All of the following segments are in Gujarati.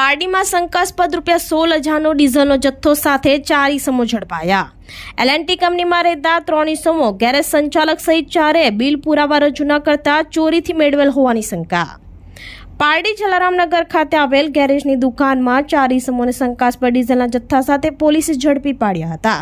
પારડીમાં શંકાસ્પદ રૂપિયા સોળ હજારનો ડીઝલનો જથ્થો સાથે ચાર ઈસમો ઝડપાયા. એલએનટી કંપનીમાં રહેતા ત્રણ ઇસમો ગેરેજ સંચાલક સહિત ચારે બિલ પુરાવા રજૂ ન કરતા ચોરીથી મેળવેલ હોવાની શંકા. પારડી જલારામનગર ખાતે આવેલ ગેરેજની દુકાનમાં ચાર ઇસમોને શંકાસ્પદ ડીઝલના જથ્થા સાથે પોલીસે ઝડપી પાડ્યા હતા.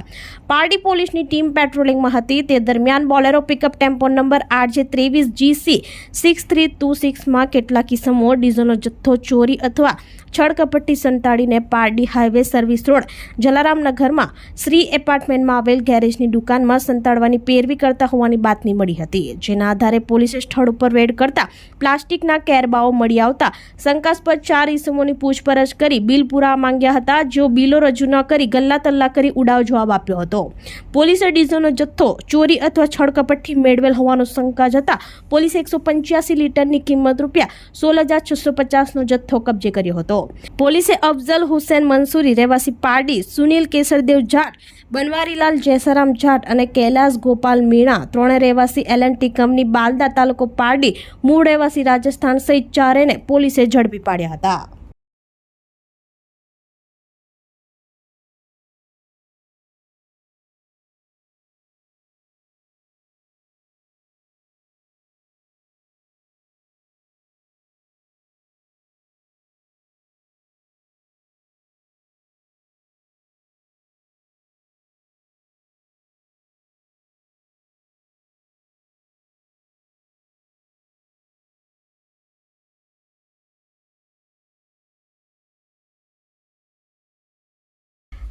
પારડી પોલીસની ટીમ પેટ્રોલિંગમાં હતી. તે દરમિયાન Bolero pickup tempo number RJ ત્રેવીસ જીસી સિક્સ થ્રી ટુ સિક્સમાં કેટલાક ઇસમો ડીઝલનો જથ્થો ચોરી અથવા છળકપટ્ટી સંતાડીને પારડી હાઈવે સર્વિસ રોડ જલારામનગરમાં શ્રી એપાર્ટમેન્ટમાં આવેલ ગેરેજની દુકાનમાં સંતાડવાની પેરવી કરતા હોવાની બાતમી મળી હતી. જેના આધારે પોલીસે સ્થળ ઉપર રેડ કરતા પ્લાસ્ટિકના કેરબાઓ મળી આવતા શંકાસ્પદ ચાર ઇસમોની પૂછપરછ કરી બિલ પૂરા માંગ્યા હતા. જેઓ બિલો રજૂ ન કરી ગલ્લા તલ્લા કરી ઉડાવ જવાબ આપ્યો હતો. પોલીસે ડીઝલનો જથ્થો, ચોરી અથવા છળકપટથી મેળવેલ હોવાનો શંકા જતા પોલીસે એકસો પંચ્યાસી લીટરની કિંમત રૂપિયા સોળ હજાર છસો પચાસનો જથ્થો કબજે કર્યો હતો. પોલીસે અફઝલ હુસેન મંસૂરી, રહેવાસી પારડી, સુનિલ કેસરદેવ જાટ બનવારીલાલ જયસરામ જાટ અને કૈલાસ ગોપાલ મીણા ત્રણે રહેવાસી એલએનટી કંપની બાલદા તાલુકો પારડી, મૂળ રહેવાસી રાજસ્થાન સહિત ચારેને પોલીસે ઝડપી પાડ્યા હતા.